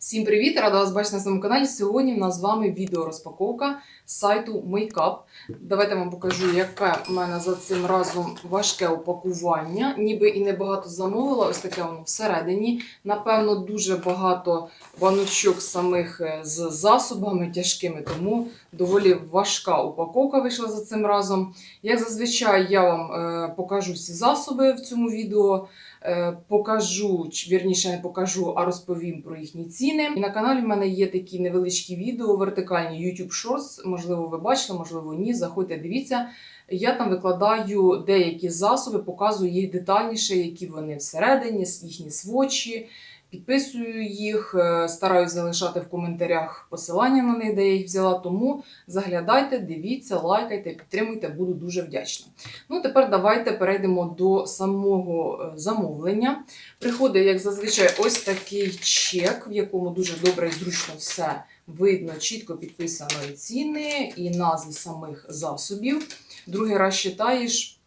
Всім привіт! Рада вас бачити на своєму каналі. Сьогодні в нас з вами відеорозпаковка з сайту Makeup. Давайте вам покажу, яке в мене за цим разом важке упакування. Ніби і небагато замовила, ось таке воно всередині. Напевно, дуже багато баночок самих е, з засобами тяжкими, тому доволі важка упаковка вийшла за цим разом. Як зазвичай, я вам е, покажу всі засоби в цьому відео. Е, покажу, вірніше не покажу, а розповім про їхні ціни. І на каналі в мене є такі невеличкі відео, вертикальні YouTube Shorts. Можливо, ви бачили, можливо, ні. Заходьте, дивіться. Я там викладаю деякі засоби, показую їх детальніше, які вони всередині, їхні свочі. Підписую їх, е, стараюсь залишати в коментарях посилання на них, де я їх взяла. Тому заглядайте, дивіться, лайкайте, підтримуйте, буду дуже вдячна. Ну, тепер давайте перейдемо до самого е, замовлення. Приходить, як зазвичай, ось такий чек, в якому дуже добре і зручно все видно, чітко підписано і ціни, і назви самих засобів. Другий раз читаєш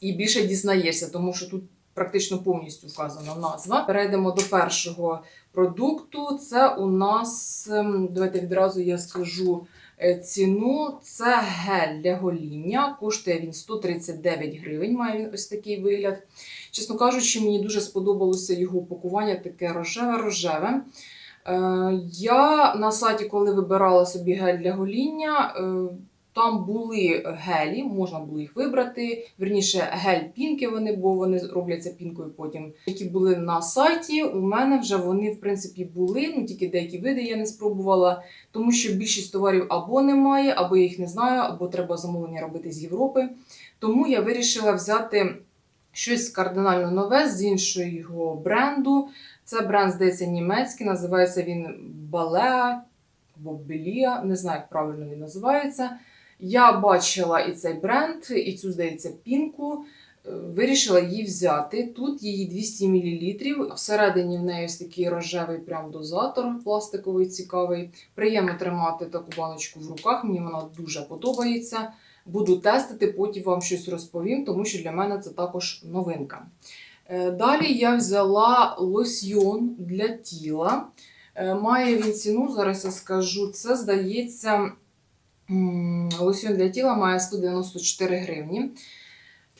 і більше дізнаєшся, тому що тут практично повністю вказана назва. Перейдемо до першого продукту. Це у нас, ем, давайте відразу я скажу е, ціну. Це гель для гоління. Коштує він 139 гривень, має він ось такий вигляд. Чесно кажучи, мені дуже сподобалося його упакування, таке рожеве-рожеве. Е, Я на сайті, коли вибирала собі гель для гоління, е, там були гелі, можна було їх вибрати. Вірніше, гель-пінки вони, бо вони робляться пінкою потім. Які були на сайті, у мене вже вони, в принципі, були, ну тільки деякі види я не спробувала, тому що більшість товарів або немає, або я їх не знаю, або треба замовлення робити з Європи. Тому я вирішила взяти щось кардинально нове з іншого бренду. Це бренд, здається, німецький, називається він Балеа або Белія, не знаю, як правильно він називається. Я бачила і цей бренд, і цю, здається, пінку. Е, Вирішила її взяти. Тут її 200 мл. Всередині в неї ось такий рожевий прям дозатор пластиковий, цікавий. Приємно тримати таку баночку в руках. Мені вона дуже подобається. Буду тестити, потім вам щось розповім, тому що для мене це також новинка. Е, Далі я взяла лосьйон для тіла. Е, Має він ціну, зараз я скажу. Це здається. М, Лосьйон для тіла має 194 гривні.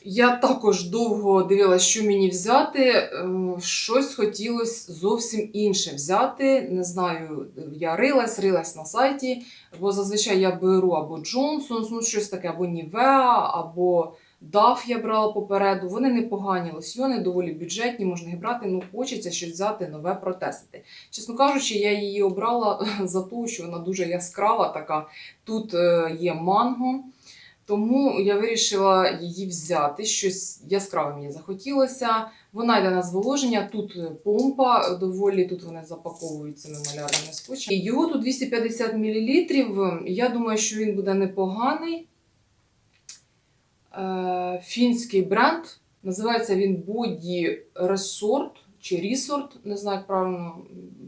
Я також довго дивилася, що мені взяти. Е, Щось хотілося зовсім інше взяти. Не знаю, я рилась, рилась на сайті, бо зазвичай я беру або Джонсон, ну щось таке, або Нівеа, або Дав я брала попереду. Вони непогані лосьйони, доволі бюджетні, можна їх брати. Ну, хочеться щось взяти нове протестити. Чесно кажучи, я її обрала за те, що вона дуже яскрава така. Тут е, є манго. Тому я вирішила її взяти. Щось яскраве мені захотілося. Вона йде на зволоження. Тут е, помпа доволі, тут вони запаковуються мемолярними скотчем. Його тут 250 мл. Я думаю, що він буде непоганий. Е, Фінський бренд. Називається він Body Resort чи Resort, не знаю, як правильно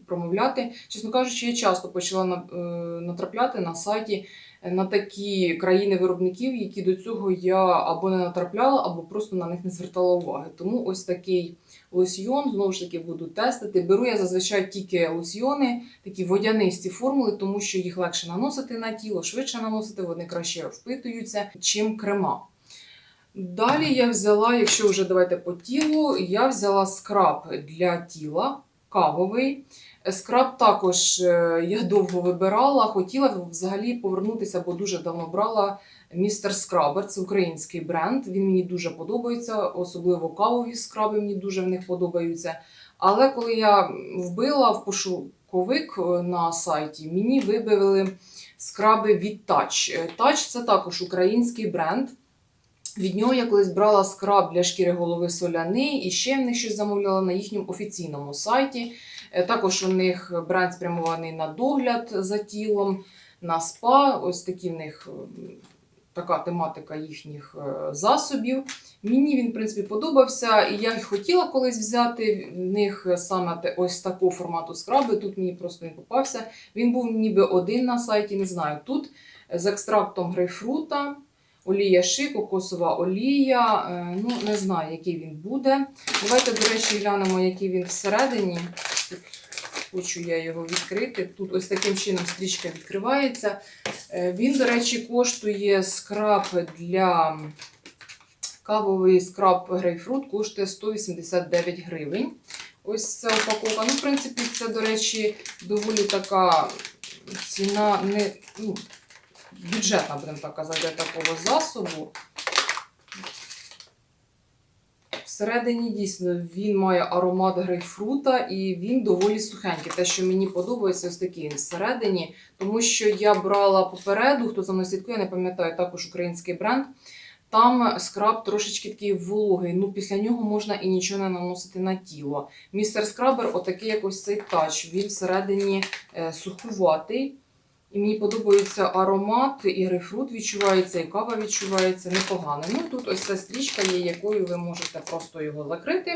промовляти. Чесно кажучи, я часто почала е, натрапляти на сайті на такі країни виробників, які до цього я або не натрапляла, або просто на них не звертала уваги. Тому ось такий лосьйон, знову ж таки, буду тестити. Беру я зазвичай тільки лосьйони, такі водянисті формули, тому що їх легше наносити на тіло, швидше наносити, вони краще впитуються, чим крема. Далі я взяла, якщо вже давайте по тілу, я взяла скраб для тіла кавовий. Скраб також е, я довго вибирала. Хотіла взагалі повернутися, бо дуже давно брала містер Скрабер. Це український бренд. Він мені дуже подобається, особливо кавові скраби мені дуже в них подобаються. Але коли я вбила в пошуковик е, на сайті, мені вибили скраби від Touch. Е, Touch це також український бренд. Від нього я колись брала скраб для шкіри голови соляний і ще в них щось замовляла на їхньому офіційному сайті. Е, Також у них бренд спрямований на догляд за тілом, на спа. Ось такі в них така тематика їхніх е, засобів. Мені він, в принципі, подобався, і я хотіла колись взяти в них саме ось такого формату скраби. Тут мені просто він попався. Він був ніби один на сайті, не знаю. Тут з екстрактом грейпфрута. Олія ши, кокосова олія. Е, Ну, не знаю, який він буде. Давайте, до речі, глянемо, який він всередині. Тут хочу я його відкрити. Тут ось таким чином стрічка відкривається. Е, Він, до речі, коштує скраб для кавовий скраб грейпфрут коштує 189 гривень. Ось ця упаковка. Ну, в принципі, це, до речі, доволі така ціна не ну, бюджетна, будемо так казати, для такого засобу. Всередині дійсно він має аромат грейпфрута і він доволі сухенький. Те, що мені подобається, ось такий всередині, тому що я брала попереду, хто за мною слідкує, не пам'ятаю, також український бренд. Там скраб трошечки такий вологий. Ну, після нього можна і нічого не наносити на тіло. Містер скрабер, отакий якось цей тач. Він всередині е, сухуватий. І мені подобається аромат, і грейпфрут відчувається, і кава відчувається непогано. Ну тут ось ця стрічка є, якою ви можете просто його закрити,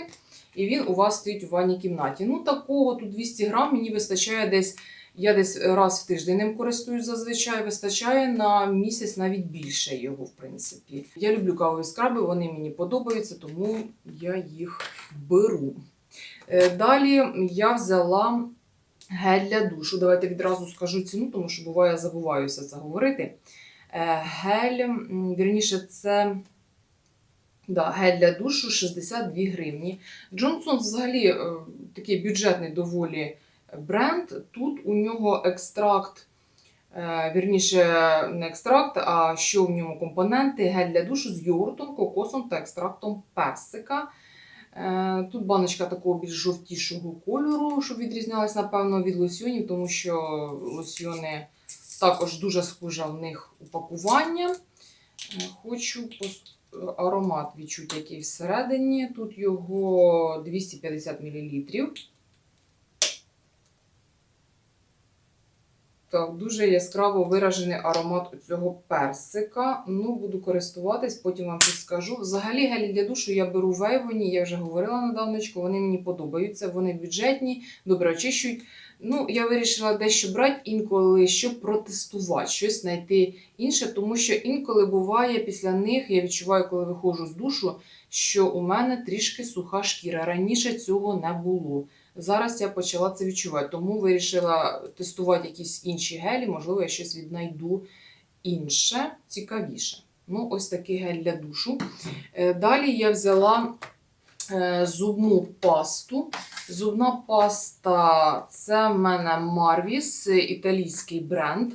і він у вас стоїть у ванній кімнаті. Ну, такого тут 200 грам мені вистачає десь. Я десь раз в тиждень ним користуюсь зазвичай, вистачає на місяць навіть більше його, в принципі. Я люблю кавові скраби, вони мені подобаються, тому я їх беру. Е, Далі я взяла гель для душу. Давайте відразу скажу ціну, тому що буває, я забуваюся це говорити. Е, Гель, вірніше, це да, гель для душу 62 гривні. Джонсон взагалі е, такий бюджетний доволі бренд. Тут у нього екстракт, е, вірніше, не екстракт, а що в ньому компоненти: гель для душу з йогуртом, кокосом та екстрактом персика. Е, Тут баночка такого більш жовтішого кольору, щоб відрізнялась, напевно, від лосьйонів, тому що лосьйони також дуже схоже в них упакування. Е, Хочу аромат відчути, який всередині. Тут його 250 мл. Так, дуже яскраво виражений аромат цього персика. Ну, буду користуватись, потім вам підскажу. Взагалі, гелі для душу я беру в Ейвоні, я вже говорила на давничку, вони мені подобаються, вони бюджетні, добре очищують. Ну, я вирішила дещо брати інколи, щоб протестувати, щось знайти інше, тому що інколи буває після них, я відчуваю, коли виходжу з душу, що у мене трішки суха шкіра. Раніше цього не було. Зараз я почала це відчувати, тому вирішила тестувати якісь інші гелі, можливо, я щось віднайду інше, цікавіше. Ну, ось такий гель для душу. Е, Далі я взяла е, зубну пасту. Зубна паста це в мене Marvis, італійський бренд.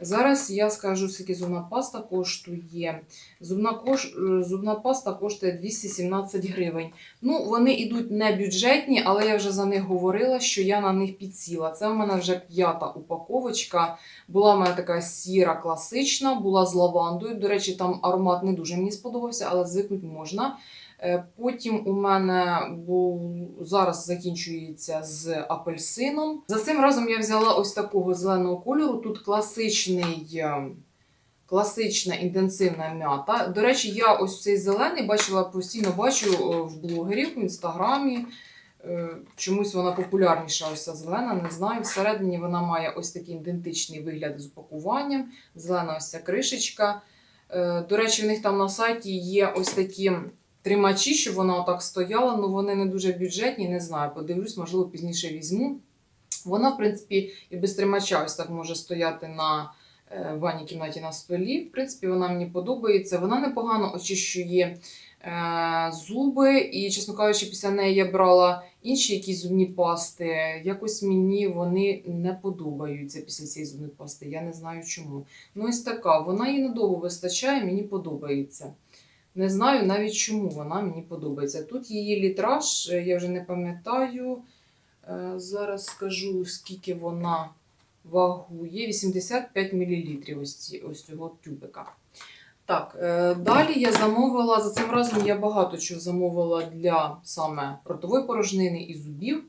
Зараз я скажу, скільки зубна паста коштує. Зубна, кош... е, зубна паста коштує 217 гривень. Ну, вони йдуть не бюджетні, але я вже за них говорила, що я на них підсіла. Це в мене вже п'ята упаковочка. Була в мене така сіра класична, була з лавандою. До речі, там аромат не дуже мені сподобався, але звикнути можна. Е, Потім у мене був зараз закінчується з апельсином. За цим разом я взяла ось такого зеленого кольору. Тут класичний. е, Класична інтенсивна м'ята. До речі, я ось цей зелений бачила постійно бачу е, в блогерів в інстаграмі. Чомусь вона популярніша, ось ця зелена, не знаю. Всередині вона має ось такий ідентичний вигляд з упакуванням. Зелена ось ця кришечка. До речі, в них там на сайті є ось такі тримачі, щоб вона отак стояла, але вони не дуже бюджетні, не знаю. Подивлюсь, можливо, пізніше візьму. Вона, в принципі, і без тримача ось так може стояти на е, ванній кімнаті на столі. В принципі, вона мені подобається. Вона непогано очищує е, зуби, і, чесно кажучи, після неї я брала інші якісь зубні пасти. Якось мені вони не подобаються після цієї зубної пасти. Я не знаю чому. Ну, ось така. Вона їй надовго вистачає, мені подобається. Не знаю навіть чому вона мені подобається. Тут її літраж, е, я вже не пам'ятаю. Е, Зараз скажу, скільки вона вагує. 85 мл ось, ось цього тюбика. Так, е, далі я замовила, за цим разом я багато чого замовила для саме ротової порожнини і зубів.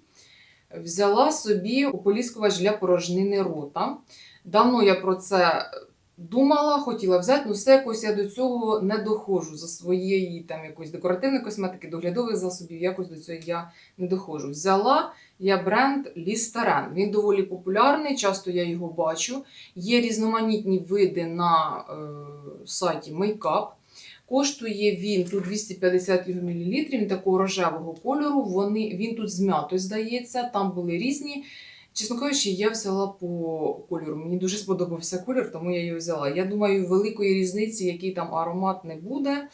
Взяла собі ополіскувач для порожнини рота. Давно я про це думала, хотіла взяти, але все якось я до цього не доходжу за своєї там якоїсь декоративної косметики, доглядових засобів, якось до цього я не доходжу. Взяла я бренд Лістарен. Він доволі популярний, часто я його бачу. Є різноманітні види на е, сайті Makeup. Коштує він тут 250 мл, він такого рожевого кольору. Вони, він тут з м'ятою, здається, там були різні. Чесно кажучи, я взяла по кольору. Мені дуже сподобався колір, тому я її взяла. Я думаю, великої різниці, який там аромат не буде.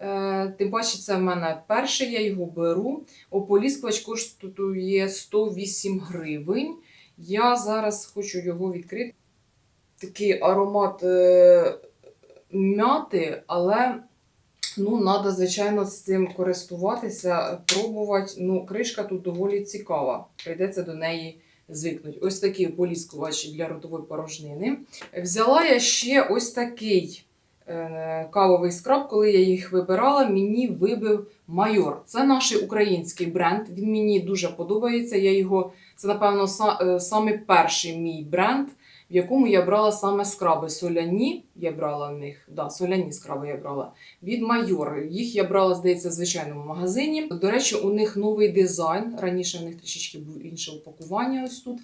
Е, тим паче, це в мене перше, я його беру. Ополіскувач коштує 108 гривень. Я зараз хочу його відкрити. Такий аромат е, мяти, але ну, треба, звичайно, з цим користуватися, пробувати. Ну, кришка тут доволі цікава. Прийдеться до неї звикнути. Ось такий поліскувачі для ротової порожнини. Взяла я ще ось такий е, кавовий скраб, коли я їх вибирала, мені вибив майор. Це наш український бренд. Він мені дуже подобається. Я його, це, напевно, е, саме перший мій бренд, в якому я брала саме скраби соляні. Я брала в них, да, соляні скраби я брала від майор. Їх я брала, здається, в звичайному магазині. До речі, у них новий дизайн. Раніше в них трішечки був інше упакування. Ось тут.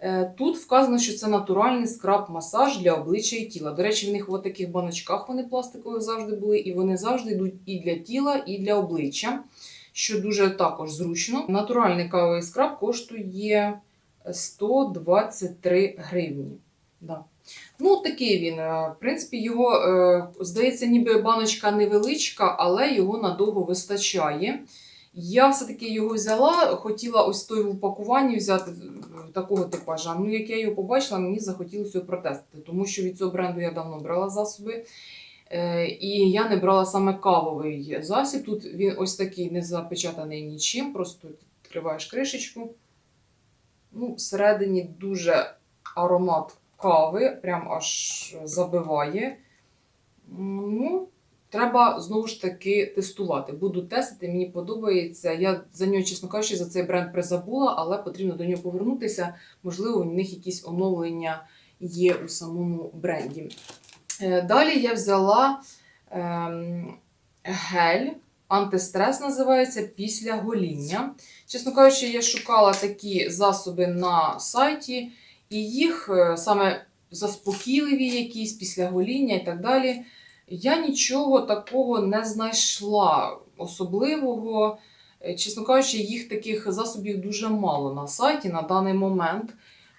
Е, Тут вказано, що це натуральний скраб-масаж для обличчя і тіла. До речі, в них в таких баночках вони пластикові завжди були, і вони завжди йдуть і для тіла, і для обличчя, що дуже також зручно. Натуральний кавовий скраб коштує 123 гривні. Да. Ну, такий він. е, В принципі, його, е, здається, ніби баночка невеличка, але його надовго вистачає. Я все-таки його взяла, хотіла ось той в упакуванні взяти е, такого типажа. Ну, як я його побачила, мені захотілося його протестити, тому що від цього бренду я давно брала засоби. І я не брала саме кавовий засіб. Тут він ось такий не запечатаний нічим, просто відкриваєш кришечку. Ну, всередині дуже аромат кави, прям аж забиває. Ну, треба знову ж таки тестувати. Буду тестити, мені подобається. Я за нього, чесно кажучи, за цей бренд призабула, але потрібно до нього повернутися. Можливо, у них якісь оновлення є у самому бренді. Е, Далі я взяла ем, гель. Антистрес називається після гоління. Чесно кажучи, я шукала такі засоби на сайті, і їх е, саме заспокійливі якісь після гоління і так далі. Я нічого такого не знайшла особливого. Е, Чесно кажучи, їх таких засобів дуже мало на сайті на даний момент.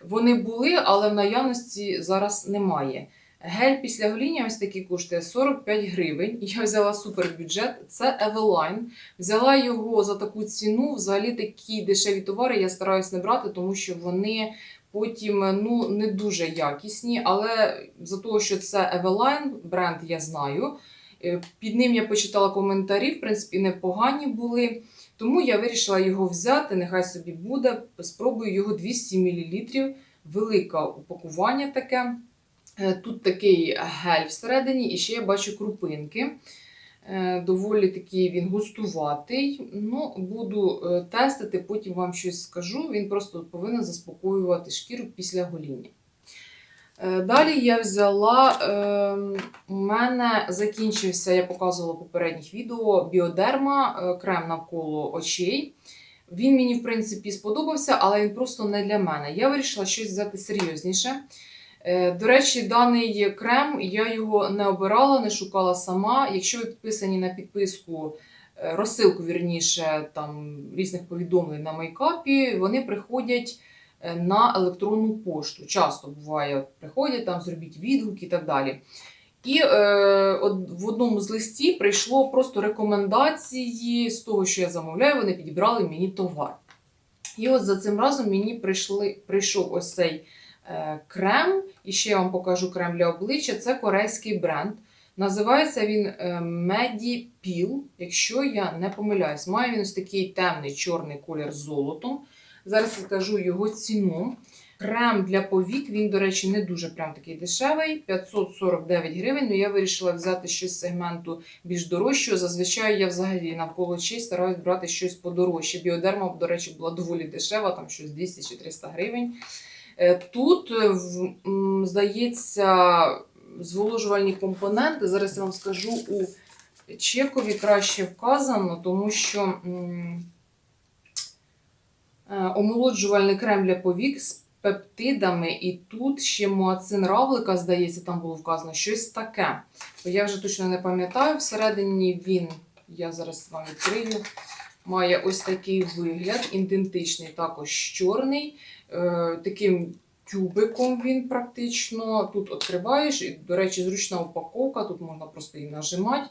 Вони були, але в наявності зараз немає. Гель після гоління ось такий коштує 45 гривень. Я взяла супербюджет. Це Eveline. Взяла його за таку ціну. Взагалі такі дешеві товари я стараюсь не брати, тому що вони потім ну, не дуже якісні. Але за того, що це Eveline, бренд я знаю. Е, Під ним я почитала коментарі, в принципі, непогані були. Тому я вирішила його взяти, нехай собі буде. Спробую його 200 мл. Велике упакування таке. Е, Тут такий гель всередині, і ще я бачу крупинки. Е, Доволі такий він густуватий. Ну, буду е, тестити, потім вам щось скажу. Він просто повинен заспокоювати шкіру після гоління. Е, Далі я взяла, е, у мене закінчився, я показувала в попередніх відео, біодерма, крем навколо очей. Він мені, в принципі, сподобався, але він просто не для мене. Я вирішила щось взяти серйозніше. Е, До речі, даний крем я його не обирала, не шукала сама. Якщо ви підписані на підписку, е, розсилку вірніше там різних повідомлень на мейкапі, вони приходять е, на електронну пошту. Часто буває, приходять там, зробіть відгуки і так далі. І е, от в одному з листів прийшло просто рекомендації з того, що я замовляю, вони підібрали мені товар. І от за цим разом мені прийшли, прийшов ось цей крем, і ще я вам покажу крем для обличчя. Це корейський бренд. Називається він е, Medipil, якщо я не помиляюсь. Має він ось такий темний чорний колір з золотом. Зараз скажу його ціну. Крем для повік, він, до речі, не дуже прям такий дешевий, 549 гривень. Ну я вирішила взяти щось з сегменту більш дорожчого. Зазвичай я взагалі навколо очей стараюсь брати щось подорожче. Біодерма, до речі, була доволі дешева, там щось 200 чи 300 гривень. Е, Тут, е, здається, зволожувальні компоненти. Зараз я вам скажу у чекові краще вказано, тому що е, омолоджувальний крем для повік з пептидами, і тут ще муацин равлика, здається, там було вказано щось таке. Я вже точно не пам'ятаю. Всередині він, я зараз вам відкрию, має ось такий вигляд, ідентичний також чорний. Е, таким тюбиком він практично. Тут відкриваєш, і, до речі, зручна упаковка, тут можна просто її нажимати.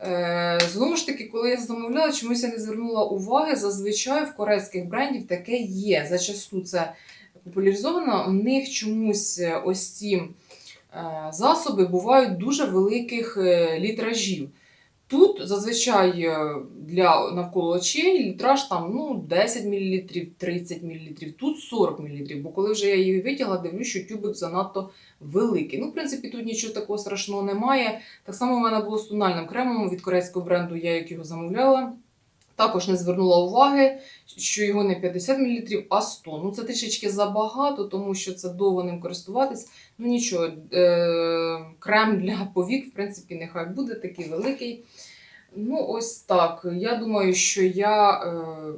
Е, знову ж таки, коли я замовляла, чомусь я не звернула уваги. Зазвичай в корейських брендів таке є. Зачасту це популяризовано. У них чомусь е, ось ці засоби бувають дуже великих літражів. Тут зазвичай е, для навколо очей літраж там ну, 10 мл, 30 мл, тут 40 мл. Бо коли вже я її витягла, дивлюсь, що тюбик занадто великий. Ну, в принципі, тут нічого такого страшного немає. Так само в мене було з тональним кремом від корейського бренду, я як його замовляла. Також не звернула уваги, що його не 50 мл, а 100. Ну, це трішечки забагато, тому що це довго ним користуватись. Ну нічого, е- крем для повік, в принципі, нехай буде такий великий. Ну, ось так. Я думаю, що я е-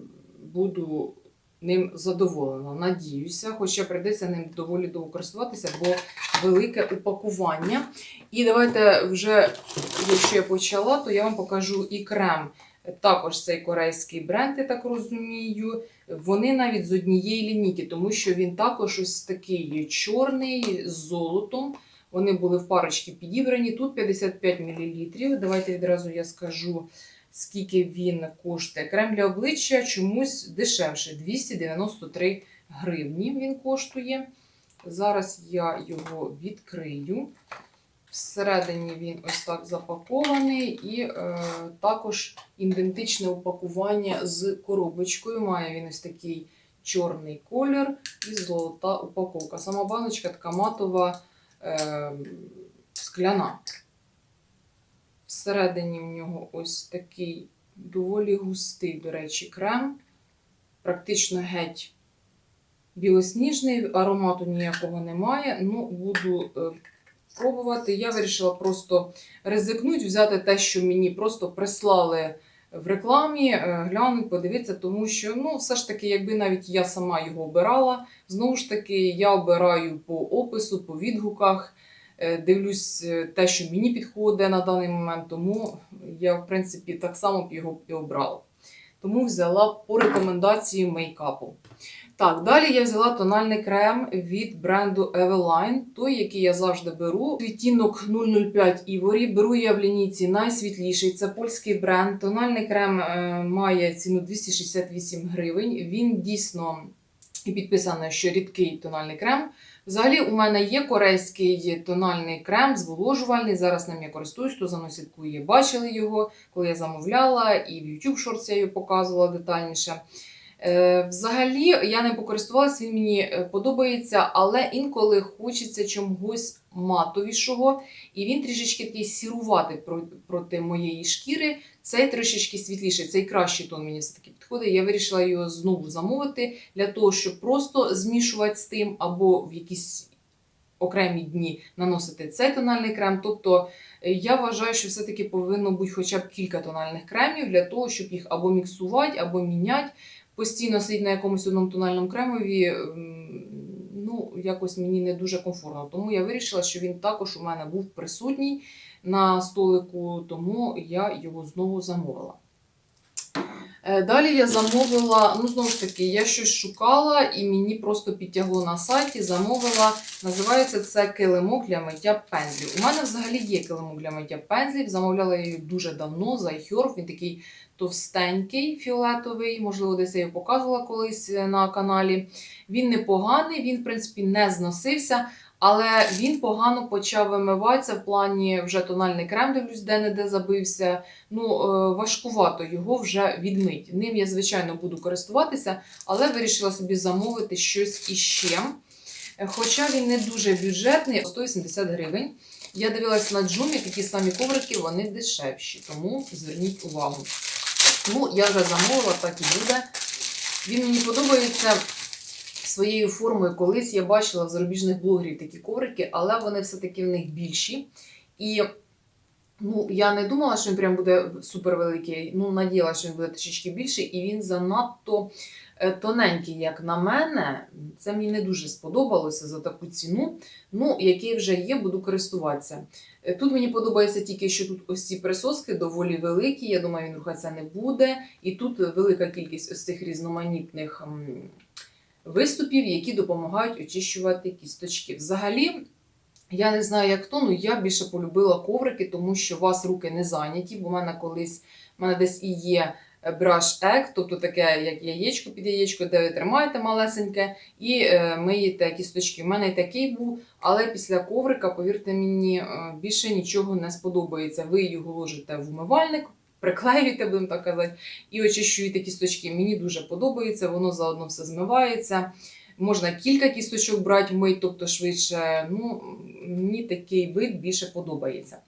буду ним задоволена. Надіюся, хоча прийдеться ним доволі довго користуватися, бо велике упакування. І давайте вже, якщо я почала, то я вам покажу і крем. Також цей корейський бренд, я так розумію. Вони навіть з однієї лінійки, тому що він також ось такий чорний з золотом. Вони були в парочці підібрані. Тут 55 мл. Давайте відразу я скажу, скільки він коштує. Крем для обличчя чомусь дешевше 293 гривні він коштує. Зараз я його відкрию. Всередині він ось так запакований, і е, також ідентичне упакування з коробочкою. Має він ось такий чорний колір і золота упаковка. Сама баночка така матова е, скляна. Всередині в нього ось такий доволі густий, до речі, крем. Практично геть білосніжний, аромату ніякого немає. Ну, буду е, пробувати. Я вирішила просто ризикнути, взяти те, що мені просто прислали в рекламі, е, глянути, подивитися, тому що, ну, все ж таки, якби навіть я сама його обирала, знову ж таки, я обираю по опису, по відгуках. е, Дивлюсь е, те, що мені підходить на даний момент, тому я, в принципі, так само б його і обрала. Тому взяла по рекомендації мейкапу. Так, далі я взяла тональний крем від бренду Eveline, той, який я завжди беру. Відтінок 005 Ivory. Беру я в лінійці найсвітліший. Це польський бренд. Тональний крем е, має ціну 268 гривень. Він дійсно і підписано, що рідкий тональний крем. Взагалі, у мене є корейський тональний крем зволожувальний. Зараз ним я користуюсь, хто за слідкує, бачили його, коли я замовляла, і в YouTube Shorts я його показувала детальніше. Е, Взагалі, я не покористувалась, він мені е, подобається, але інколи хочеться чогось матовішого, і він трішечки такий сіруватий проти моєї шкіри. Цей трішечки світліший, цей кращий тон мені все-таки підходить. Я вирішила його знову замовити для того, щоб просто змішувати з тим, або в якісь окремі дні наносити цей тональний крем. Тобто е, я вважаю, що все-таки повинно бути хоча б кілька тональних кремів для того, щоб їх або міксувати, або міняти. Постійно сидіти на якомусь одному тональному кремові, ну, якось мені не дуже комфортно. Тому я вирішила, що він також у мене був присутній на столику, тому я його знову замовила. Е, Далі я замовила, ну знову ж таки, я щось шукала і мені просто підтягло на сайті, замовила. Називається це килимок для миття пензлів. У мене взагалі є килимок для миття пензлів. Замовляла її дуже давно за iHerb. Він такий товстенький, фіолетовий, можливо, десь я його показувала колись е, на каналі. Він непоганий, він, в принципі, не зносився. Але він погано почав вимиватися в плані вже тональний крем, дивлюсь, де-не-де забився. Ну, е, важкувато його вже відмить. Ним я, звичайно, буду користуватися, але вирішила собі замовити щось іще. Е, Хоча він не дуже бюджетний, 180 гривень. Я дивилася на джумі, такі самі коврики, вони дешевші, тому зверніть увагу. Ну, я вже замовила, так і буде. Він мені подобається своєю формою. Колись я бачила в зарубіжних блогерів такі коврики, але вони все-таки в них більші. І ну, я не думала, що він прям буде супер великий. Ну, надіялася, що він буде трішечки більший, і він занадто е, тоненький, як на мене. Це мені не дуже сподобалося за таку ціну. Ну, який вже є, буду користуватися. Е, Тут мені подобається тільки, що тут ось ці присоски доволі великі. Я думаю, він рухатися не буде. І тут велика кількість ось цих різноманітних виступів, які допомагають очищувати кісточки. Взагалі, я не знаю, як то, але я більше полюбила коврики, тому що у вас руки не зайняті, бо в мене колись в мене десь і є brush egg, тобто таке, як яєчко під яєчко, де ви тримаєте малесеньке і е, миєте кісточки. У мене і такий був, але після коврика, повірте мені, е, більше нічого не сподобається. Ви його ложите в умивальник, приклеюєте, будемо так казати, і очищуєте кісточки. Мені дуже подобається, воно заодно все змивається. Можна кілька кісточок брати, мить, тобто швидше. Ну, мені такий вид більше подобається.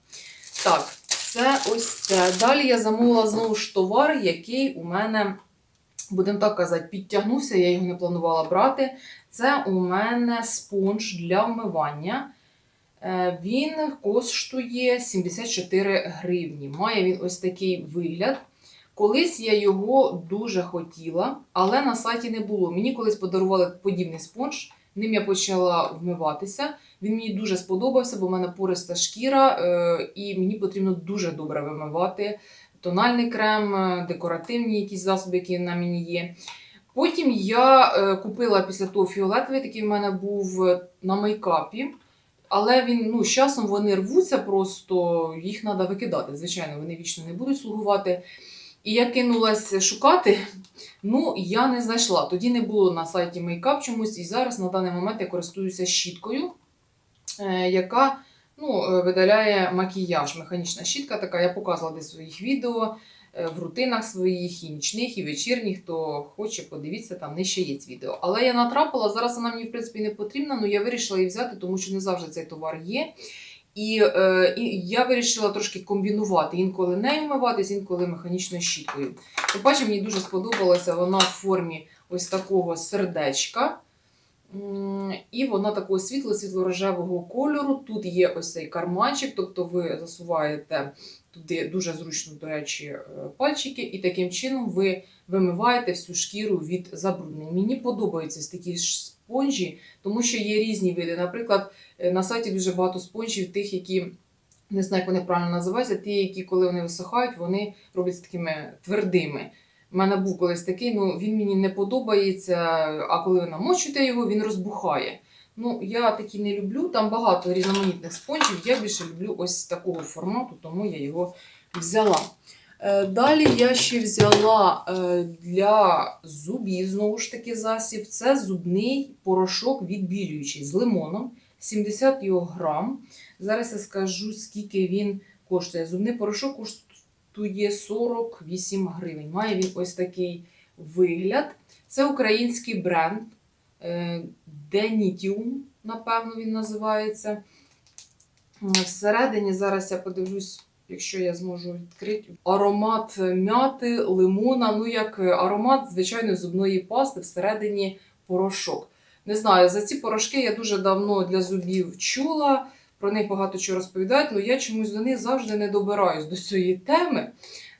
Так, це ось це. Далі я замовила знову ж товар, який у мене, будемо так казати, підтягнувся, я його не планувала брати. Це у мене спонж для вмивання. Е, Він коштує 74 гривні. Має він ось такий вигляд. Колись я його дуже хотіла, але на сайті не було. Мені колись подарували подібний спонж, ним я почала вмиватися. Він мені дуже сподобався, бо в мене пориста шкіра, е, і мені потрібно дуже добре вимивати тональний крем, е, декоративні якісь засоби, які на мені є. Потім я купила після того фіолетовий, такий в мене був на мейкапі. Але він ну, з часом вони рвуться, просто їх треба викидати. Звичайно, вони вічно не будуть слугувати. І я кинулась шукати, ну я не знайшла. Тоді не було на сайті мейкап чомусь, і зараз на даний момент я користуюся щіткою, е, яка ну, е, видаляє макіяж. Механічна щітка така. Я показувала десь своїх відео в рутинах своїх, і нічних, і вечірніх. Хто хоче, подивіться, там нижче є відео. Але я натрапила, зараз вона мені в принципі не потрібна, але я вирішила її взяти, тому що не завжди цей товар є. І, е, і я вирішила трошки комбінувати інколи нею вмиватись, інколи механічною щіткою. Тим паче, мені дуже сподобалася вона в формі ось такого сердечка. І вона такого світло-світло-рожевого кольору. Тут є ось цей карманчик, тобто ви засуваєте туди дуже зручно, до речі, е, пальчики, і таким чином ви вимиваєте всю шкіру від забруднень. Мені подобаються такі спонжі, тому що є різні види. Наприклад, Е, На сайті дуже багато спонжів, тих, які не знаю, як вони правильно називаються, ті, які, коли вони висихають, вони робляться такими твердими. У мене був колись такий, ну він мені не подобається, а коли ви намочуєте його, він розбухає. Ну, я такі не люблю. Там багато різноманітних спонжів. Я більше люблю ось такого формату, тому я його взяла. Е, Далі я ще взяла е, для зубів, знову ж таки, засіб. Це зубний порошок відбілюючий з лимоном. 70 його грам. Зараз я скажу, скільки він коштує. Зубний порошок коштує 48 гривень. Має він ось такий вигляд. Це український бренд е, Denitium, напевно, він називається. Всередині зараз я подивлюсь, якщо я зможу відкрити. Аромат мяти, лимона, ну як аромат звичайної зубної пасти, всередині порошок. Не знаю, за ці порошки я дуже давно для зубів чула, про них багато чого розповідають, але я чомусь до них завжди не добираюсь до цієї теми.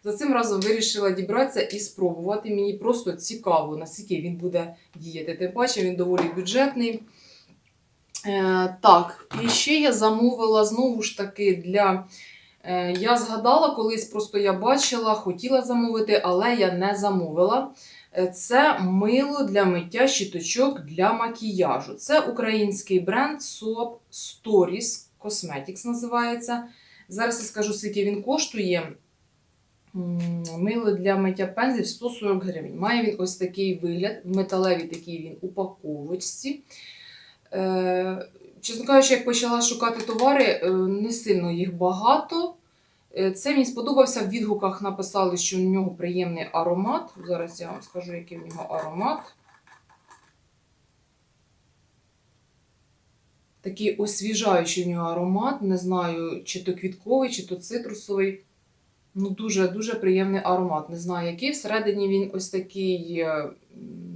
За цим разом вирішила дібратися і спробувати. Мені просто цікаво, наскільки він буде діяти. Тим паче він доволі бюджетний. Е, так, і ще я замовила знову ж таки для. Е, я згадала, колись просто я бачила, хотіла замовити, але я не замовила. Е, Це мило для миття щіточок для макіяжу. Це український бренд Soap Stories Cosmetics називається. Зараз я скажу, скільки він коштує. Мило для миття пензлів 140 гривень. Має він ось такий вигляд, в металевій такій він упаковочці. Е, чесно кажучи, як почала шукати товари, е, не сильно їх багато. Е, Це мені сподобався. В відгуках написали, що у нього приємний аромат. Зараз я вам скажу, який в нього аромат. Такий освіжаючий в нього аромат. Не знаю, чи то квітковий, чи то цитрусовий. Ну, дуже дуже приємний аромат. Не знаю, який. Всередині він ось такий, е,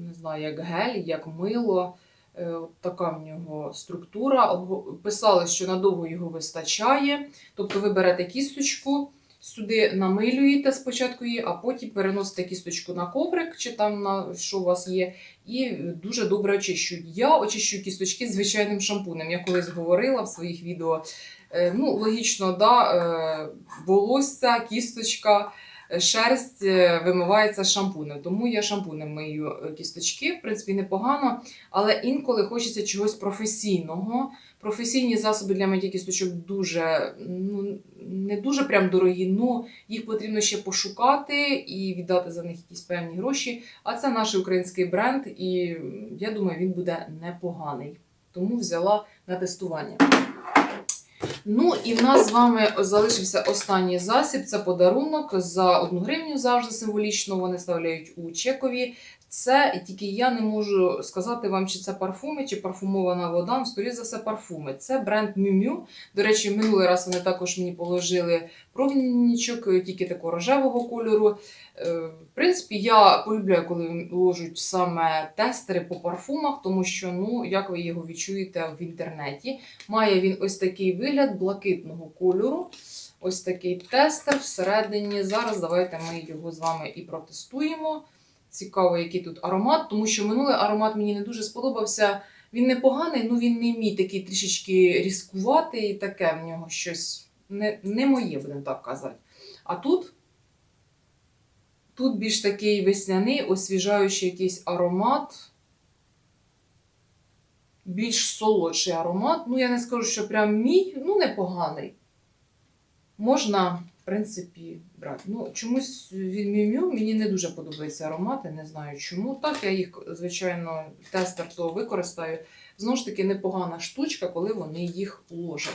не знаю, як гель, як мило. Е, От така в нього структура. Писали, що надовго його вистачає. Тобто ви берете кісточку, сюди намилюєте спочатку її, а потім переносите кісточку на коврик, чи там на що у вас є, і дуже добре очищують. Я очищую кісточки звичайним шампунем. Я колись говорила в своїх відео. Е, Ну, логічно, да, е, волосся, кісточка. Шерсть е, вимивається шампунем. Тому я шампунем мию е, кісточки, в принципі, непогано, але інколи хочеться чогось професійного. Професійні засоби для миття кісточок дуже ну, не дуже прям дорогі, ну їх потрібно ще пошукати і віддати за них якісь певні гроші. А це наш український бренд, і я думаю, він буде непоганий. Тому взяла на тестування. Ну і в нас з вами залишився останній засіб. Це подарунок за одну гривню завжди символічно. Вони ставляють у чекові. Це тільки я не можу сказати вам, чи це парфуми, чи парфумована вода. Скоріше за все, парфуми. Це бренд Miu. До речі, минулий раз вони також мені положили пробничок, тільки такого рожевого кольору. Е, В принципі, я полюбляю, коли ложуть саме тестери по парфумах, тому що, ну, як ви його відчуєте в інтернеті, має він ось такий вигляд блакитного кольору. Ось такий тестер всередині. Зараз давайте ми його з вами і протестуємо. Цікаво, який тут аромат, тому що минулий аромат мені не дуже сподобався. Він непоганий, ну він не мій такий трішечки різкуватий, і таке в нього щось не, не моє, будемо так казати. А тут, тут більш такий весняний, освіжаючий якийсь аромат. Більш солодший аромат. Ну, я не скажу, що прям мій, ну непоганий. Можна, в принципі, брати. Ну, чомусь від мю, мені не дуже подобаються аромати, не знаю чому. Так, я їх, звичайно, тестер то використаю. Знову ж таки, непогана штучка, коли вони їх ложать.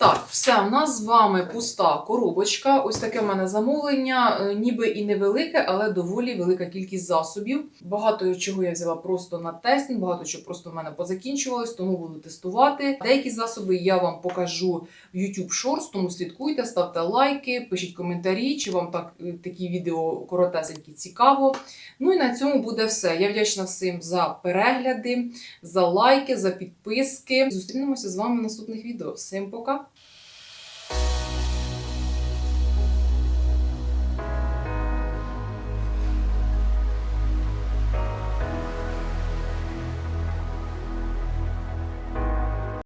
Так, все, у нас з вами пуста коробочка. Ось таке в мене замовлення, е, ніби і невелике, але доволі велика кількість засобів. Багато чого я взяла просто на тестінг, багато чого просто в мене позакінчувалось, тому буду тестувати. Деякі засоби я вам покажу в YouTube Shorts, тому слідкуйте, ставте лайки, пишіть коментарі, чи вам так, е, такі відео коротесенькі цікаво. Ну і на цьому буде все. Я вдячна всім за перегляди, за лайки, за підписки. Зустрінемося з вами в наступних відео. Всім пока!